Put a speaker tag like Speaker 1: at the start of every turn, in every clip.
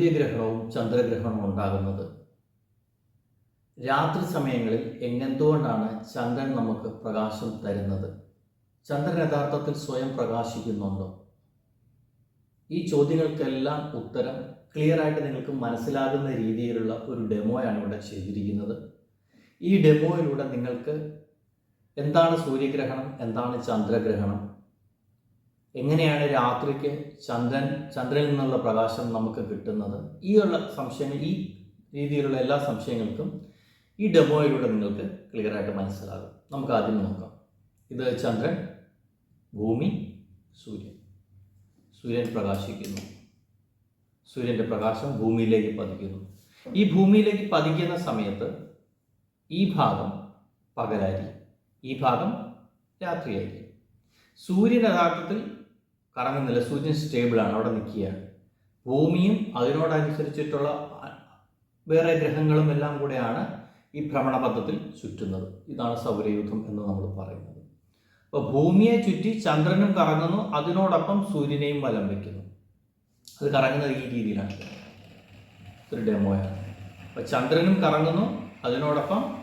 Speaker 1: സൂര്യഗ്രഹണവും ചന്ദ്രഗ്രഹണവും ഉണ്ടാകുന്നത്. രാത്രി സമയങ്ങളിൽ എങ്ങെന്തുകൊണ്ടാണ് ചന്ദ്രൻ നമുക്ക് പ്രകാശം തരുന്നത്? ചന്ദ്രൻ യഥാർത്ഥത്തിൽ സ്വയം പ്രകാശിക്കുന്നുണ്ടോ? ഈ ചോദ്യങ്ങൾക്കെല്ലാം ഉത്തരം ക്ലിയർ ആയിട്ട് നിങ്ങൾക്ക് മനസ്സിലാകുന്ന രീതിയിലുള്ള ഒരു ഡെമോയാണ് ഇവിടെ ചെയ്തിരിക്കുന്നത്. ഈ ഡെമോയിലൂടെ നിങ്ങൾക്ക് എന്താണ് സൂര്യഗ്രഹണം എന്താണ് ചന്ദ്രഗ്രഹണം എങ്ങനെയാണ് രാത്രിക്ക് ചന്ദ്രൻ ചന്ദ്രനിൽ നിന്നുള്ള പ്രകാശം നമുക്ക് കിട്ടുന്നത്? ഈ ഉള്ള സംശയങ്ങൾ ഈ രീതിയിലുള്ള എല്ലാ സംശയങ്ങൾക്കും ഈ ഡെമോയിലൂടെ നിങ്ങൾക്ക് ക്ലിയർ ആയിട്ട് മനസ്സിലാകും. നമുക്ക് ആദ്യം നോക്കാം. ഇത് ചന്ദ്രൻ ഭൂമി സൂര്യൻ. സൂര്യൻ പ്രകാശിക്കുന്നു. സൂര്യന്റെ പ്രകാശം ഭൂമിയിലേക്ക് പതിക്കുന്നു. ഈ ഭൂമിയിലേക്ക് പതിക്കുന്ന സമയത്ത് ഈ ഭാഗം പകലായിരിക്കും. ഈ ഭാഗം രാത്രിയായിരിക്കും. സൂര്യൻ യഥാർത്ഥത്തിൽ കറങ്ങുന്നില്ല. സൂര്യൻ സ്റ്റേബിളാണ്. അവിടെ നിൽക്കുകയാണ് ഭൂമിയും അതിനോടനുസരിച്ചിട്ടുള്ള വേറെ ഗ്രഹങ്ങളും എല്ലാം കൂടെയാണ് ഈ ഭ്രമണപഥത്തിൽ ചുറ്റുന്നത്. ഇതാണ് സൗരയൂഥം എന്ന് നമ്മൾ പറയുന്നത്. അപ്പോൾ ഭൂമിയെ ചുറ്റി ചന്ദ്രനും കറങ്ങുന്നു. അതിനോടൊപ്പം സൂര്യനെയും വലം വയ്ക്കുന്നു അത് കറങ്ങുന്നത് ഈ രീതിയിലാണ്. ഒരു ഡെമോയാണ്. അപ്പോൾ ചന്ദ്രനും കറങ്ങുന്നു. അതിനോടൊപ്പം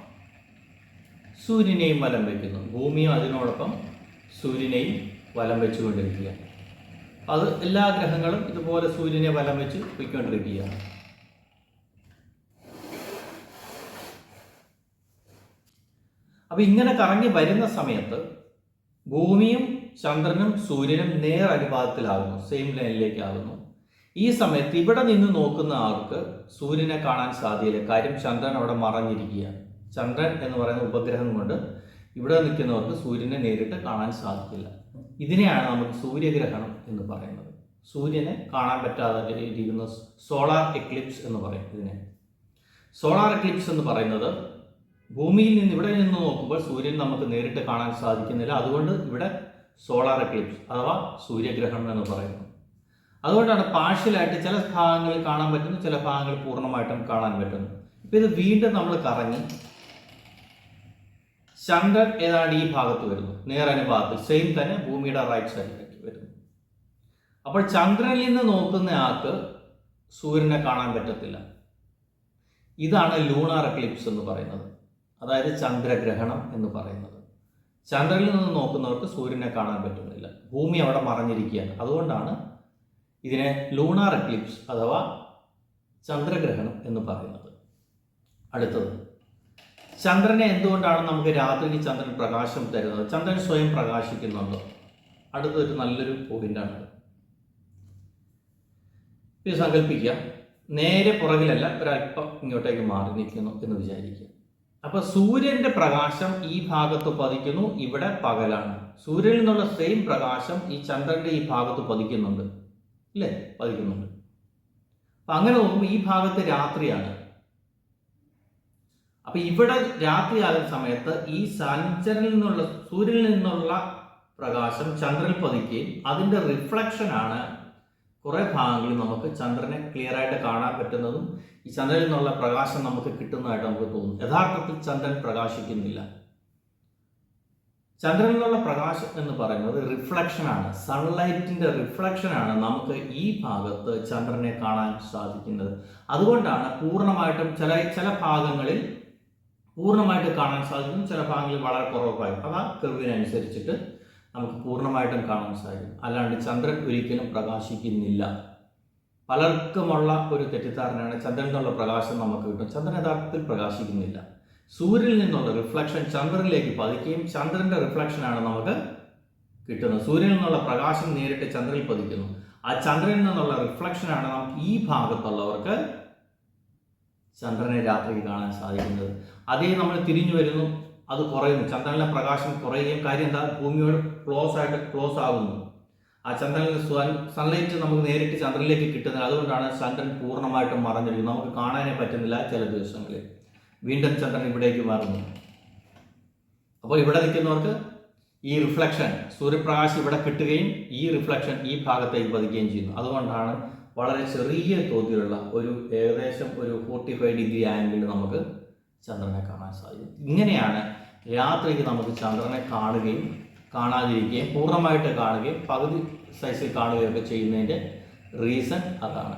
Speaker 1: സൂര്യനെയും വലം വയ്ക്കുന്നു ഭൂമിയും അതിനോടൊപ്പം സൂര്യനെയും വലം വെച്ചുകൊണ്ടിരിക്കുകയാണ്. അത് എല്ലാ ഗ്രഹങ്ങളും ഇതുപോലെ സൂര്യനെ വലം വെച്ച് പോയിക്കൊണ്ടിരിക്കുകയാണ്. അപ്പൊ ഇങ്ങനെ കറങ്ങി വരുന്ന സമയത്ത് ഭൂമിയും ചന്ദ്രനും സൂര്യനും നേർ അനുപാതത്തിലാകുന്നു സെയിം ലൈനിലേക്കാകുന്നു ഈ സമയത്ത് ഇവിടെ നിന്ന് നോക്കുന്ന ആൾക്ക് സൂര്യനെ കാണാൻ സാധ്യതയില്ല. കാര്യം ചന്ദ്രൻ അവിടെ മറഞ്ഞിരിക്കുകയാണ്. ചന്ദ്രൻ എന്ന് പറയുന്ന ഉപഗ്രഹം കൊണ്ട് ഇവിടെ നിൽക്കുന്നവർക്ക് സൂര്യനെ നേരിട്ട് കാണാൻ സാധിക്കില്ല. ഇതിനെയാണ് നമുക്ക് സൂര്യഗ്രഹണം എന്ന് പറയുന്നത്. സൂര്യനെ കാണാൻ പറ്റാതെ ഇരിക്കുന്ന സോളാർ എക്ലിപ്സ് എന്ന് പറയും ഇതിനെ. സോളാർ എക്ലിപ്സ് എന്ന് പറയുന്നത് ഭൂമിയിൽ നിന്ന് ഇവിടെ നിന്ന് നോക്കുമ്പോൾ സൂര്യൻ നമുക്ക് നേരിട്ട് കാണാൻ സാധിക്കുന്നില്ല. അതുകൊണ്ട് ഇവിടെ സോളാർ എക്ലിപ്സ് അഥവാ സൂര്യഗ്രഹണം എന്ന് പറയുന്നു. അതുകൊണ്ടാണ് പാർഷ്യലായിട്ട് ചില ഭാഗങ്ങളിൽ കാണാൻ പറ്റുന്നു ചില ഭാഗങ്ങളിൽ പൂർണമായിട്ടും കാണാൻ പറ്റുന്നു. ഇപ്പം ഇത് വീണ്ടും നമ്മൾ കറങ്ങി ചന്ദ്രൻ ഏതാണ്ട് ഈ ഭാഗത്ത് വരുന്നു. നേരനുഭാഗത്ത് സെയിം തന്നെ ഭൂമിയുടെ റൈറ്റ് സൈഡിലേക്ക് വരുന്നു. അപ്പോൾ ചന്ദ്രനിൽ നിന്ന് നോക്കുന്ന ആൾക്ക് സൂര്യനെ കാണാൻ പറ്റത്തില്ല. ഇതാണ് ലൂണാർ എക്ലിപ്സ് എന്ന് പറയുന്നത്. അതായത് ചന്ദ്രഗ്രഹണം എന്ന് പറയുന്നത്. ചന്ദ്രനിൽ നിന്ന് നോക്കുന്നവർക്ക് സൂര്യനെ കാണാൻ പറ്റുന്നില്ല. ഭൂമി അവിടെ മറഞ്ഞിരിക്കുകയാണ്. അതുകൊണ്ടാണ് ഇതിനെ ലൂണാർ എക്ലിപ്സ് അഥവാ ചന്ദ്രഗ്രഹണം എന്ന് പറയുന്നത്. അടുത്തത്. ചന്ദ്രനെ എന്തുകൊണ്ടാണ് നമുക്ക് രാത്രിക്ക് ചന്ദ്രൻ പ്രകാശം തരുന്നത്? ചന്ദ്രൻ സ്വയം പ്രകാശിക്കുന്നുണ്ടോ. അടുത്തൊരു നല്ലൊരു പോയിന്റാണ് ഇത് സങ്കല്പിക്കുക. നേരെ പുറകിലല്ല ഒരല്പം ഇങ്ങോട്ടേക്ക് മാറി നിൽക്കുന്നു എന്ന് വിചാരിക്കുക. അപ്പൊ സൂര്യന്റെ പ്രകാശം ഈ ഭാഗത്ത് പതിക്കുന്നു ഇവിടെ പകലാണ്. സൂര്യനിൽ നിന്നുള്ള സെയിം പ്രകാശം ഈ ചന്ദ്രന്റെ ഈ ഭാഗത്ത് പതിക്കുന്നുണ്ട്. അല്ലേ പതിക്കുന്നുണ്ട്. അപ്പൊ അങ്ങനെ നോക്കുമ്പോൾ ഈ ഭാഗത്ത് രാത്രിയാണ്. അപ്പൊ ഇവിടെ രാത്രിയാകുന്ന സമയത്ത് ഈ സഞ്ചരിൽ നിന്നുള്ള സൂര്യനിൽ നിന്നുള്ള പ്രകാശം ചന്ദ്രനിൽ പതിക്കുകയും അതിന്റെ റിഫ്ലക്ഷൻ ആണ് കുറെ ഭാഗങ്ങളിൽ നമുക്ക് ചന്ദ്രനെ ക്ലിയർ ആയിട്ട് കാണാൻ പറ്റുന്നതും ഈ ചന്ദ്രനിൽ നിന്നുള്ള പ്രകാശം നമുക്ക് കിട്ടുന്നതായിട്ട് നമുക്ക് തോന്നും. യഥാർത്ഥത്തിൽ ചന്ദ്രൻ പ്രകാശിക്കുന്നില്ല. ചന്ദ്രനിൽ നിന്നുള്ള പ്രകാശം എന്ന് പറയുന്നത് റിഫ്ലക്ഷൻ ആണ്. സൺലൈറ്റിന്റെ റിഫ്ലക്ഷൻ ആണ് നമുക്ക് ഈ ഭാഗത്ത് ചന്ദ്രനെ കാണാൻ സാധിക്കുന്നത്. അതുകൊണ്ടാണ് പൂർണമായിട്ടും ചില ചില ഭാഗങ്ങളിൽ പൂർണമായിട്ട് കാണാൻ സാധിക്കും. ചില ഭാഗങ്ങളിൽ വളരെ കുറവായിരിക്കും. കുറവായി ആ കെർവിനനുസരിച്ചിട്ട് നമുക്ക് പൂർണമായിട്ടും കാണാൻ സാധിക്കും. അല്ലാണ്ട് ചന്ദ്രൻ ഒരിക്കലും പ്രകാശിക്കുന്നില്ല. പലർക്കുമുള്ള ഒരു തെറ്റിദ്ധാരണയാണ് ചന്ദ്രനിൽ നിന്നുള്ള പ്രകാശം നമുക്ക് കിട്ടും. ചന്ദ്രൻ യഥാർത്ഥത്തിൽ പ്രകാശിക്കുന്നില്ല. സൂര്യനിൽ നിന്നുള്ള റിഫ്ലക്ഷൻ ചന്ദ്രനിലേക്ക് പതിക്കുകയും ചന്ദ്രന്റെ റിഫ്ലക്ഷനാണ് നമുക്ക് കിട്ടുന്നത്. സൂര്യനിൽ നിന്നുള്ള പ്രകാശം നേരിട്ട് ചന്ദ്രനിൽ പതിക്കുന്നു. ആ ചന്ദ്രനിൽ നിന്നുള്ള റിഫ്ലക്ഷനാണ് നമുക്ക് ഈ ഭാഗത്തുള്ളവർക്ക് ചന്ദ്രനെ രാത്രി കാണാൻ സാധിക്കുന്നത്. അതേ നമ്മൾ തിരിഞ്ഞു വരുന്നു. അത് കുറയുന്നു. ചന്ദ്രനിലെ പ്രകാശം കുറയുകയും കാര്യം എന്താ? ഭൂമിയോട് ക്ലോസ് ആയിട്ട് ക്ലോസ് ആകുന്നു. ആ ചന്ദ്രനിൽ സൺലൈറ്റ് നമുക്ക് നേരിട്ട് ചന്ദ്രനിലേക്ക് കിട്ടുന്നത് അതുകൊണ്ടാണ് ചന്ദ്രൻ പൂർണമായിട്ടും മറഞ്ഞിരിക്കുന്നത്. നമുക്ക് കാണാനേ പറ്റുന്നില്ല ചില ദിവസങ്ങളിൽ. വീണ്ടും ചന്ദ്രൻ ഇവിടേക്ക് മാറുന്നു. അപ്പോൾ ഇവിടെ നിൽക്കുന്നവർക്ക് ഈ റിഫ്ലക്ഷൻ സൂര്യപ്രകാശം ഇവിടെ കിട്ടുകയും ഈ റിഫ്ലക്ഷൻ ഈ ഭാഗത്തേക്ക് പതിക്കുകയും ചെയ്യുന്നു. അതുകൊണ്ടാണ് വളരെ ചെറിയ തോതിലുള്ള ഒരു ഏകദേശം ഒരു ഫോർട്ടി ഫൈവ് ഡിഗ്രി ആംഗിളിൽ നമുക്ക് ചന്ദ്രനെ കാണാൻ സാധിക്കും. ഇങ്ങനെയാണ് രാത്രിക്ക് നമുക്ക് ചന്ദ്രനെ കാണുകയും കാണാതിരിക്കുകയും പൂർണമായിട്ട് കാണുകയും പകുതി സൈസിൽ കാണുകയൊക്കെ ചെയ്യുന്നതിന്റെ റീസൺ അതാണ്.